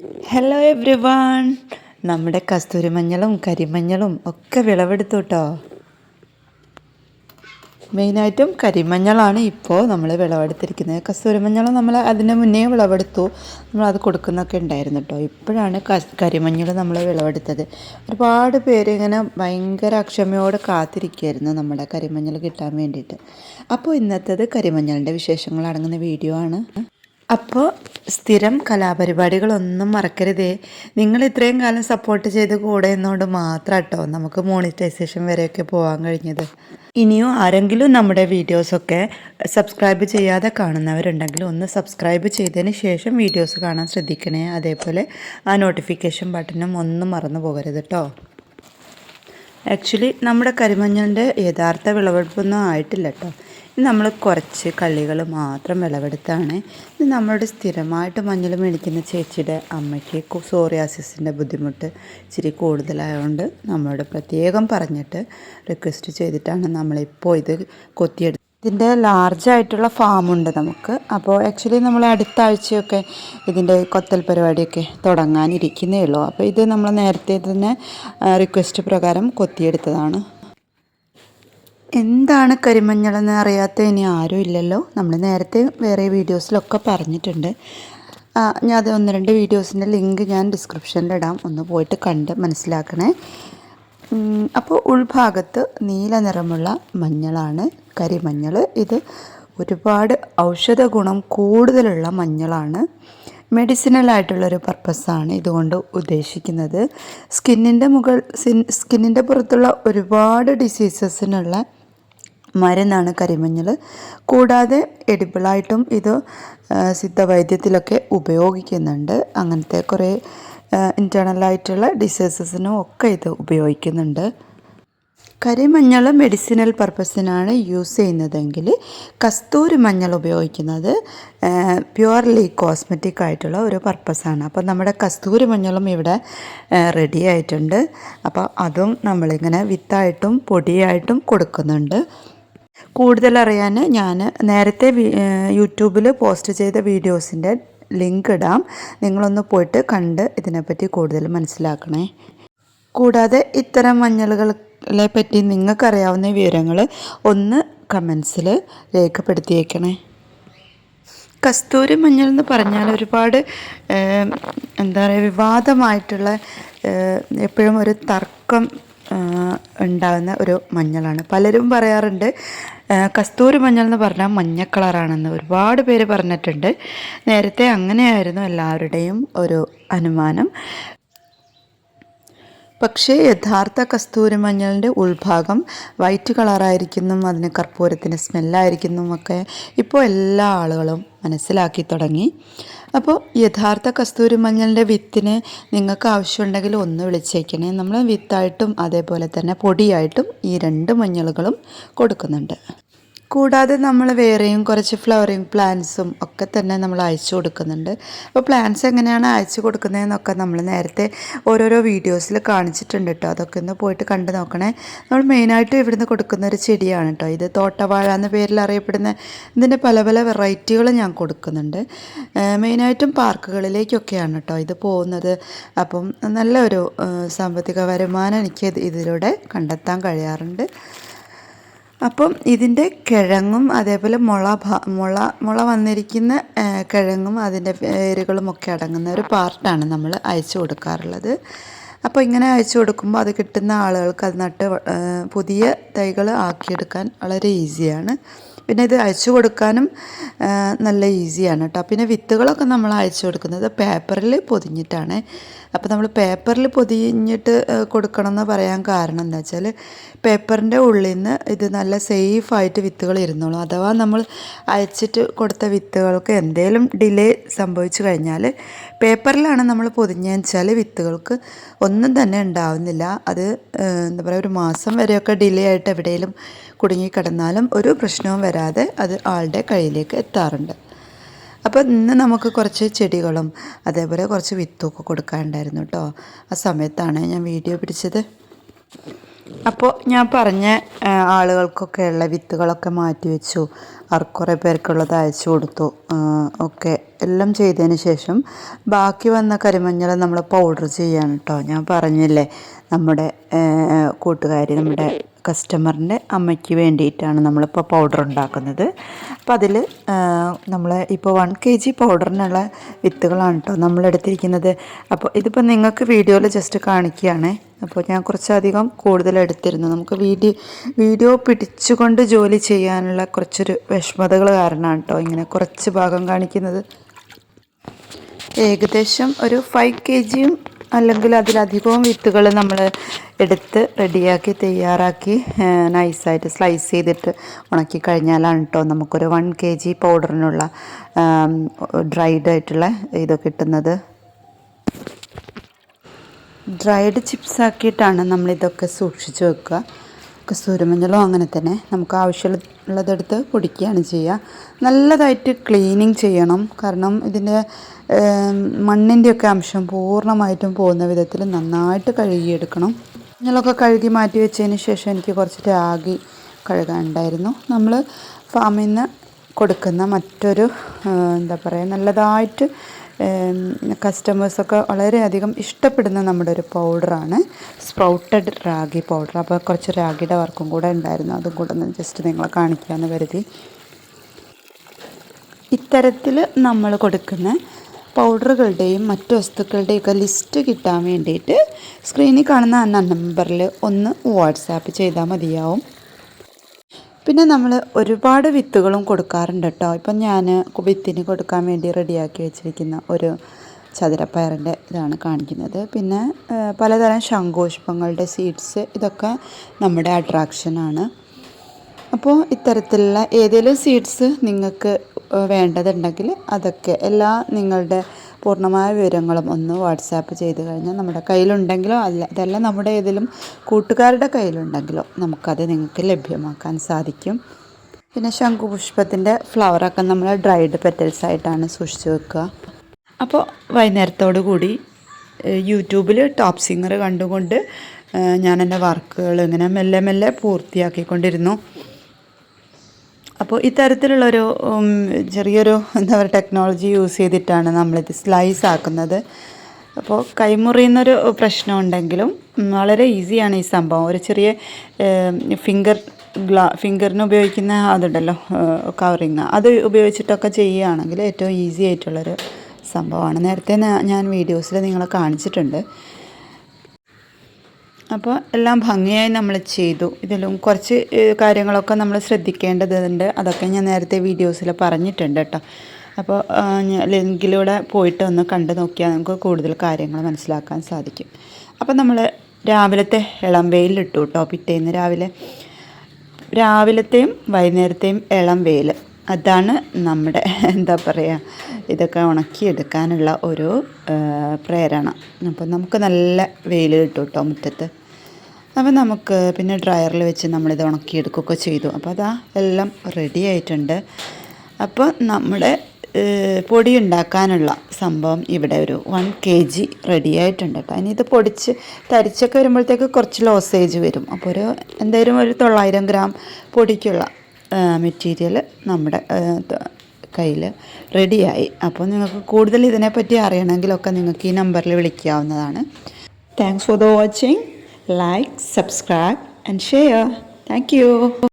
Hello every one നമ്മുടെ കസ്തൂരിമഞ്ഞളും കരിമഞ്ഞളും ഒക്കെ വിളവെടുത്തു കേട്ടോ. മെയിനായിട്ടും കരിമഞ്ഞളാണ് ഇപ്പോൾ നമ്മൾ വിളവെടുത്തിരിക്കുന്നത്. കസ്തൂരി മഞ്ഞൾ നമ്മൾ അതിന് മുന്നേ വിളവെടുത്തു. നമ്മൾ അത് കൊടുക്കുന്നൊക്കെ ഉണ്ടായിരുന്നു കേട്ടോ. ഇപ്പോഴാണ് കരിമഞ്ഞൾ നമ്മൾ വിളവെടുത്തത്. ഒരുപാട് പേര് ഇങ്ങനെ ഭയങ്കര അക്ഷമയോടെ കാത്തിരിക്കുകയായിരുന്നു നമ്മുടെ കരിമഞ്ഞൾ കിട്ടാൻ വേണ്ടിയിട്ട്. അപ്പോൾ ഇന്നത്തേത് കരിമഞ്ഞളിന്റെ വിശേഷങ്ങൾ അടങ്ങുന്ന വീഡിയോ ആണ്. അപ്പോൾ സ്ഥിരം കലാപരിപാടികളൊന്നും മറക്കരുതേ. നിങ്ങൾ ഇത്രയും കാലം സപ്പോർട്ട് ചെയ്ത് കൂടെ എന്നുകൊണ്ട് മാത്രം കേട്ടോ നമുക്ക് മോണിറ്റൈസേഷൻ വരെയൊക്കെ പോകാൻ കഴിഞ്ഞത്. ഇനിയും ആരെങ്കിലും നമ്മുടെ വീഡിയോസൊക്കെ സബ്സ്ക്രൈബ് ചെയ്യാതെ കാണുന്നവരുണ്ടെങ്കിൽ ഒന്ന് സബ്സ്ക്രൈബ് ചെയ്തതിന് ശേഷം വീഡിയോസ് കാണാൻ ശ്രദ്ധിക്കണേ. അതേപോലെ ആ നോട്ടിഫിക്കേഷൻ ബട്ടണും ഒന്നും മറന്നു പോകരുത് കേട്ടോ ആക്ച്വലി നമ്മുടെ കരിമഞ്ഞളിന്റെ യഥാർത്ഥ വിളവെടുപ്പൊന്നും ആയിട്ടില്ല കേട്ടോ നമ്മൾ കുറച്ച് കള്ളികൾ മാത്രം വിളവെടുത്താണ്. ഇത് നമ്മളുടെ സ്ഥിരമായിട്ട് മഞ്ഞൾ മേടിക്കുന്ന ചേച്ചിയുടെ അമ്മയ്ക്ക് സോറിയാസിസിന്റെ ബുദ്ധിമുട്ട് ഇച്ചിരി കൂടുതലായതുകൊണ്ട് നമ്മളോട് പ്രത്യേകം പറഞ്ഞിട്ട് റിക്വസ്റ്റ് ചെയ്തിട്ടാണ് നമ്മളിപ്പോൾ ഇത് കൊത്തിയെടുത്തത് ഇതിന്റെ ലാർജായിട്ടുള്ള ഫാമുണ്ട് നമുക്ക്. അപ്പോൾ ആക്ച്വലി നമ്മൾ അടുത്ത ആഴ്ചയൊക്കെ ഇതിന്റെ കൊത്തൽ പരിപാടിയൊക്കെ തുടങ്ങാനിരിക്കുന്നേ ഉള്ളൂ. അപ്പോൾ ഇത് നമ്മൾ നേരത്തെ തന്നെ റിക്വസ്റ്റ് പ്രകാരം കൊത്തിയെടുത്തതാണ്. എന്താണ് കരിമഞ്ഞളെന്ന് അറിയാത്ത ഇനി ആരും ഇല്ലല്ലോ. നമ്മൾ നേരത്തെ വേറെ വീഡിയോസിലൊക്കെ പറഞ്ഞിട്ടുണ്ട്. ഞാൻ അത് ഒന്ന് രണ്ട് വീഡിയോസിന്റെ ലിങ്ക് ഞാൻ ഡിസ്ക്രിപ്ഷനിലിടാം ഒന്ന് പോയിട്ട് കണ്ട് മനസ്സിലാക്കണേ. അപ്പോൾ ഉൾഭാഗത്ത് നീല നിറമുള്ള മഞ്ഞളാണ് കരിമഞ്ഞൾ. ഇത് ഒരുപാട് ഔഷധ ഗുണം കൂടുതലുള്ള മഞ്ഞളാണ്. മെഡിസിനൽ ആയിട്ടുള്ളൊരു പർപ്പസാണ് ഇതുകൊണ്ട് ഉദ്ദേശിക്കുന്നത്. സ്കിന്നിന്റെ മുകൾ സ്കിന്നിന്റെ പുറത്തുള്ള ഒരുപാട് ഡിസീസസിനുള്ള മരുന്നാണ് കരിമഞ്ഞൾ കൂടാതെ എഡിബിളായിട്ടും ഇത് സിദ്ധവൈദ്യത്തിലൊക്കെ ഉപയോഗിക്കുന്നുണ്ട്. അങ്ങനത്തെ കുറേ ഇന്റേർണലായിട്ടുള്ള ഡിസീസസിനും ഒക്കെ ഇത് ഉപയോഗിക്കുന്നുണ്ട്. കരിമഞ്ഞൾ മെഡിസിനൽ പർപ്പസിനാണ് യൂസ് ചെയ്യുന്നതെങ്കിൽ കസ്തൂരി മഞ്ഞൾ ഉപയോഗിക്കുന്നത് പ്യുവർലി കോസ്മെറ്റിക് ആയിട്ടുള്ള ഒരു പർപ്പസാണ് അപ്പോൾ നമ്മുടെ കസ്തൂരി മഞ്ഞളും ഇവിടെ റെഡി ആയിട്ടുണ്ട്. അപ്പോൾ അതും നമ്മളിങ്ങനെ വിത്തായിട്ടും പൊടിയായിട്ടും കൊടുക്കുന്നുണ്ട്. കൂടുതൽ അറിയാൻ ഞാൻ നേരത്തെ യൂട്യൂബിൽ പോസ്റ്റ് ചെയ്ത വീഡിയോസിന്റെ ലിങ്ക് ഇടാം. നിങ്ങളൊന്ന് പോയിട്ട് കണ്ട് ഇതിനെപ്പറ്റി കൂടുതൽ മനസ്സിലാക്കണേ. കൂടാതെ ഇത്തരം മഞ്ഞളുകളെ പറ്റി നിങ്ങൾക്കറിയാവുന്ന വിവരങ്ങൾ ഒന്ന് കമൻസിൽ രേഖപ്പെടുത്തിയേക്കണേ. കസ്തൂരി മഞ്ഞൾ എന്ന് പറഞ്ഞാൽ ഒരുപാട് എന്താ പറയുക വിവാദമായിട്ടുള്ള എപ്പോഴും ഒരു തർക്കം ഉണ്ടാകുന്ന ഒരു മഞ്ഞളാണ്. പലരും പറയാറുണ്ട് കസ്തൂരി മഞ്ഞൾ എന്ന് പറഞ്ഞാൽ മഞ്ഞ കളറാണെന്ന് ഒരുപാട് പേര് പറഞ്ഞിട്ടുണ്ട്. നേരത്തെ അങ്ങനെയായിരുന്നു എല്ലാവരുടെയും ഒരു അനുമാനം. പക്ഷേ യഥാർത്ഥ കസ്തൂരി മഞ്ഞളിന്റെ ഉൾഭാഗം വൈറ്റ് കളറായിരിക്കുന്നു അതിന് കർപ്പൂരത്തിന്റെ സ്മെല്ലായിരിക്കുന്നു ഒക്കെ ഇപ്പോൾ എല്ലാ ആളുകളും മനസ്സിലാക്കി തുടങ്ങി. അപ്പോൾ യഥാർത്ഥ കസ്തൂരി മഞ്ഞളിന്റെ വിത്തിന് നിങ്ങൾക്ക് ആവശ്യമുണ്ടെങ്കിൽ ഒന്ന് വിളിച്ചേക്കണേ. നമ്മൾ വിത്തായിട്ടും അതേപോലെ തന്നെ പൊടിയായിട്ടും ഈ രണ്ട് മഞ്ഞളുകളും കൊടുക്കുന്നുണ്ട്. കൂടാതെ നമ്മൾ വേറെയും കുറച്ച് ഫ്ലവറിങ് പ്ലാന്റ്സും ഒക്കെ തന്നെ നമ്മൾ അയച്ചു കൊടുക്കുന്നുണ്ട്. അപ്പോൾ പ്ലാന്റ്സ് എങ്ങനെയാണ് അയച്ചു കൊടുക്കുന്നതെന്നൊക്കെ നമ്മൾ നേരത്തെ ഓരോരോ വീഡിയോസിൽ കാണിച്ചിട്ടുണ്ട് കേട്ടോ അതൊക്കെ ഒന്ന് പോയിട്ട് കണ്ടു നോക്കണേ. നമ്മൾ മെയിനായിട്ട് ഇവിടുന്ന് കൊടുക്കുന്ന ഒരു ചെടിയാണ് കേട്ടോ ഇത് തോട്ടവാഴ എന്ന പേരിൽ അറിയപ്പെടുന്ന ഇതിന്റെ പല പല വെറൈറ്റികൾ ഞാൻ കൊടുക്കുന്നുണ്ട്. മെയിനായിട്ടും പാർക്കുകളിലേക്കൊക്കെയാണ് കേട്ടോ ഇത് പോകുന്നത്. അപ്പം നല്ലൊരു സാമ്പത്തിക വരുമാനം എനിക്ക് ഇതിലൂടെ കണ്ടെത്താൻ കഴിയാറുണ്ട്. അപ്പം ഇതിന്റെ കിഴങ്ങും അതേപോലെ മുള മുള മുള വന്നിരിക്കുന്ന കിഴങ്ങും അതിന്റെ വേരുകളും ഒക്കെ അടങ്ങുന്ന ഒരു പാർട്ടാണ് നമ്മൾ അയച്ചു കൊടുക്കാറുള്ളത്. അപ്പോൾ ഇങ്ങനെ അയച്ചു കൊടുക്കുമ്പോൾ അത് കിട്ടുന്ന ആളുകൾക്ക് അത് നട്ട് പുതിയ തൈകൾ ആക്കിയെടുക്കാൻ വളരെ ഈസിയാണ്. പിന്നെ ഇത് അയച്ചു കൊടുക്കാനും നല്ല ഈസിയാണ് കേട്ടോ പിന്നെ വിത്തുകളൊക്കെ നമ്മൾ അയച്ചു കൊടുക്കുന്നത് പേപ്പറിൽ പൊതിഞ്ഞിട്ടാണ്. അപ്പോൾ നമ്മൾ പേപ്പറിൽ പൊതിഞ്ഞിട്ട് കൊടുക്കണം എന്ന് പറയാൻ കാരണം എന്താ വെച്ചാൽ പേപ്പറിന്റെ ഉള്ളിൽ നിന്ന് ഇത് നല്ല സേഫായിട്ട് വിത്തുകൾ ഇരുന്നോളും. അഥവാ നമ്മൾ അയച്ചിട്ട് കൊടുത്ത വിത്തുകൾക്ക് എന്തെങ്കിലും ഡിലേ സംഭവിച്ചു കഴിഞ്ഞാൽ പേപ്പറിലാണ് നമ്മൾ വെച്ചാൽ വിത്തുകൾക്ക് ഒന്നും തന്നെ ഉണ്ടാവുന്നില്ല. അത് എന്താ പറയുക ഒരു മാസം വരെയൊക്കെ ഡിലേ ആയിട്ട് എവിടെയെങ്കിലും കുടുങ്ങിക്കിടന്നാലും ഒരു പ്രശ്നവും വരാതെ അത് ആളുടെ കയ്യിലേക്ക് എത്താറുണ്ട്. അപ്പോൾ ഇന്ന് നമുക്ക് കുറച്ച് ചെടികളും അതേപോലെ കുറച്ച് വിത്തുമൊക്കെ കൊടുക്കാനുണ്ടായിരുന്നു കേട്ടോ. ആ സമയത്താണ് ഞാൻ വീഡിയോ പിടിച്ചത്. അപ്പോൾ ഞാൻ പറഞ്ഞ ആളുകൾക്കൊക്കെയുള്ള വിത്തുകളൊക്കെ മാറ്റി വെച്ചു. കുറേ പേർക്കുള്ളത് അയച്ചു കൊടുത്തു. ഒക്കെ എല്ലാം ചെയ്തതിന് ശേഷം ബാക്കി വന്ന കരിമഞ്ഞൾ നമ്മൾ പൗഡർ ചെയ്യാണ് കേട്ടോ. ഞാൻ പറഞ്ഞില്ലേ നമ്മുടെ കൂട്ടുകാരി നമ്മുടെ കസ്റ്റമറിന്റെ അമ്മയ്ക്ക് വേണ്ടിയിട്ടാണ് നമ്മളിപ്പോൾ പൗഡർ ഉണ്ടാക്കുന്നത്. അപ്പോൾ അതിൽ നമ്മൾ ഇപ്പോൾ വൺ കെ ജി പൗഡറിനുള്ള വിത്തുകളാണ് കേട്ടോ നമ്മളെടുത്തിരിക്കുന്നത്. അപ്പോൾ ഇതിപ്പോൾ നിങ്ങൾക്ക് വീഡിയോയിൽ ജസ്റ്റ് കാണിക്കുകയാണ്. അപ്പോൾ ഞാൻ കുറച്ചധികം കൂടുതൽ എടുത്തിരുന്നു. നമുക്ക് വീഡിയോ വീഡിയോ പിടിച്ചുകൊണ്ട് ജോലി ചെയ്യാനുള്ള കുറച്ചൊരു വിഷമതകൾ കാരണമാണ് കേട്ടോ ഇങ്ങനെ കുറച്ച് ഭാഗം കാണിക്കുന്നത്. ഏകദേശം ഒരു ഫൈവ് കെ ജിയും അല്ലെങ്കിൽ അതിലധികവും വിത്തുകൾ നമ്മൾ എടുത്ത് റെഡിയാക്കി തയ്യാറാക്കി നൈസായിട്ട് സ്ലൈസ് ചെയ്തിട്ട് ഉണക്കി കഴിഞ്ഞാലാണ് കേട്ടോ നമുക്കൊരു വൺ കെ ജി പൗഡറിനുള്ള ഡ്രൈഡ് ആയിട്ടുള്ള ഇത് കിട്ടുന്നത്. ഡ്രൈഡ് ചിപ്സ് ആക്കിയിട്ടാണ് നമ്മളിതൊക്കെ സൂക്ഷിച്ചു വെക്കുക. കസൂരമഞ്ഞളോ അങ്ങനെ തന്നെ നമുക്ക് ആവശ്യമുള്ളതെടുത്ത് പൊടിക്കുകയാണ് ചെയ്യുക. നല്ലതായിട്ട് ക്ലീനിങ് ചെയ്യണം. കാരണം ഇതിന്റെ മണ്ണിന്റെയൊക്കെ അംശം പൂർണമായിട്ടും പോകുന്ന വിധത്തിൽ നന്നായിട്ട് കഴുകിയെടുക്കണം. മഞ്ഞളൊക്കെ കഴുകി മാറ്റി വെച്ചതിന് ശേഷം എനിക്ക് കുറച്ച് രാഗി കഴുകാനുണ്ടായിരുന്നു. നമ്മൾ ഫാമിൽ നിന്ന് കൊടുക്കുന്ന മറ്റൊരു എന്താ പറയുക നല്ലതായിട്ട് കസ്റ്റമേഴ്സൊക്കെ വളരെയധികം ഇഷ്ടപ്പെടുന്ന നമ്മുടെ ഒരു പൗഡറാണ്. Sprouted ragi powder. അപ്പോൾ കുറച്ച് റാഗിയുടെ വർക്കും കൂടെ ഉണ്ടായിരുന്നു. അതും കൂടെ ഒന്ന് ജസ്റ്റ് നിങ്ങളെ കാണിക്കാമെന്ന് കരുതി. ഇത്തരത്തിൽ നമ്മൾ കൊടുക്കുന്ന പൗഡറുകളുടെയും മറ്റു വസ്തുക്കളുടെയൊക്കെ ലിസ്റ്റ് കിട്ടാൻ വേണ്ടിയിട്ട് സ്ക്രീനിൽ കാണുന്ന ആ നമ്പറിൽ ഒന്ന് വാട്സാപ്പ് ചെയ്താൽ മതിയാവും. പിന്നെ നമ്മൾ ഒരുപാട് വിത്തുകളും കൊടുക്കാറുണ്ട് കേട്ടോ ഇപ്പം ഞാൻ വിത്തിന് കൊടുക്കാൻ വേണ്ടി റെഡിയാക്കി വെച്ചിരിക്കുന്ന ഒരു ചതുരപ്പയറിന്റെ ഇതാണ് കാണിക്കുന്നത്. പിന്നെ പലതരം ശംഖുപുഷ്പങ്ങളുടെ സീഡ്സ് ഇതൊക്കെ നമ്മുടെ അട്രാക്ഷനാണ് അപ്പോൾ ഇത്തരത്തിലുള്ള ഏതെങ്കിലും സീഡ്സ് നിങ്ങൾക്ക് വേണ്ടതുണ്ടെങ്കിൽ അതൊക്കെ എല്ലാ നിങ്ങളുടെ പൂർണമായ വിവരങ്ങളും ഒന്ന് വാട്സാപ്പ് ചെയ്ത് കഴിഞ്ഞാൽ നമ്മുടെ കയ്യിലുണ്ടെങ്കിലോ അല്ല അതല്ല നമ്മുടെ ഏതെങ്കിലും കൂട്ടുകാരുടെ കയ്യിലുണ്ടെങ്കിലോ നമുക്കത് നിങ്ങൾക്ക് ലഭ്യമാക്കാൻ സാധിക്കും. പിന്നെ ശംഖുപുഷ്പത്തിന്റെ ഫ്ലവറൊക്കെ നമ്മൾ ഡ്രൈഡ് പെറ്റൽസ് ആയിട്ടാണ് സൂക്ഷിച്ച് വെക്കുക. അപ്പോൾ വൈകുന്നേരത്തോടു കൂടി യൂട്യൂബിൽ ടോപ്പ് സിംഗർ കണ്ടുകൊണ്ട് ഞാൻ എന്റെ വർക്കുകൾ ഇങ്ങനെ മെല്ലെ മെല്ലെ പൂർത്തിയാക്കിക്കൊണ്ടിരുന്നു. അപ്പോൾ ഇത്തരത്തിലുള്ളൊരു ചെറിയൊരു എന്താ പറയുക ടെക്നോളജി യൂസ് ചെയ്തിട്ടാണ് നമ്മളിത് സ്ലൈസ് ആക്കുന്നത്. അപ്പോൾ കൈമുറിയുന്നൊരു പ്രശ്നം ഉണ്ടെങ്കിലും വളരെ ഈസിയാണ് ഈ സംഭവം. ഒരു ചെറിയ ഫിംഗർ ഗ്ലാ ഫിംഗറിന് ഉപയോഗിക്കുന്ന അതുണ്ടല്ലോ കവറിങ് അത് ഉപയോഗിച്ചിട്ടൊക്കെ ചെയ്യുകയാണെങ്കിൽ ഏറ്റവും ഈസി ആയിട്ടുള്ളൊരു സംഭവമാണ്. നേരത്തെ ഞാൻ വീഡിയോസിൽ നിങ്ങളെ കാണിച്ചിട്ടുണ്ട്. അപ്പോൾ എല്ലാം ഭംഗിയായി നമ്മൾ ചെയ്തു. ഇതിലും കുറച്ച് കാര്യങ്ങളൊക്കെ നമ്മൾ ശ്രദ്ധിക്കേണ്ടതുണ്ട്. അതൊക്കെ ഞാൻ നേരത്തെ വീഡിയോസിൽ പറഞ്ഞിട്ടുണ്ട് കേട്ടോ. അപ്പോൾ ലിങ്കിലൂടെ പോയിട്ട് ഒന്ന് കണ്ടു നോക്കിയാൽ നമുക്ക് കൂടുതൽ കാര്യങ്ങൾ മനസ്സിലാക്കാൻ സാധിക്കും. അപ്പോൾ നമ്മൾ രാവിലത്തെ ഇളം വെയിലിട്ടു കേട്ടോ. പിറ്റേന്ന് രാവിലെ രാവിലത്തെയും വൈകുന്നേരത്തെയും ഇളം വെയിൽ അതാണ് നമ്മുടെ എന്താ പറയുക ഇതൊക്കെ ഉണക്കിയെടുക്കാനുള്ള ഒരു പ്രേരണ. അപ്പം നമുക്ക് നല്ല വെയിൽ കിട്ടും കേട്ടോ മുറ്റത്ത്. അപ്പോൾ നമുക്ക് പിന്നെ ഡ്രയറിൽ വെച്ച് നമ്മളിത് ഉണക്കിയെടുക്കുകയൊക്കെ ചെയ്തു. അപ്പോൾ അതാ എല്ലാം റെഡി ആയിട്ടുണ്ട്. അപ്പോൾ നമ്മുടെ പൊടി ഉണ്ടാക്കാനുള്ള സംഭവം ഇവിടെ ഒരു വൺ കെ ജി റെഡി ആയിട്ടുണ്ട് കേട്ടോ. ഇനി ഇത് പൊടിച്ച് തരിച്ചൊക്കെ വരുമ്പോഴത്തേക്ക് കുറച്ച് ലോസേജ് വരും. അപ്പോൾ ഒരു എന്തായാലും ഒരു തൊള്ളായിരം ഗ്രാം പൊടിക്കുള്ള മെറ്റീരിയൽ നമ്മുടെ കയ്യിൽ റെഡിയായി അപ്പോൾ നിങ്ങൾക്ക് കൂടുതൽ ഇതിനെപ്പറ്റി അറിയണമെങ്കിലൊക്കെ നിങ്ങൾക്ക് ഈ നമ്പറിൽ വിളിക്കാവുന്നതാണ്. Thanks for the watching like, subscribe, and share. Thank you.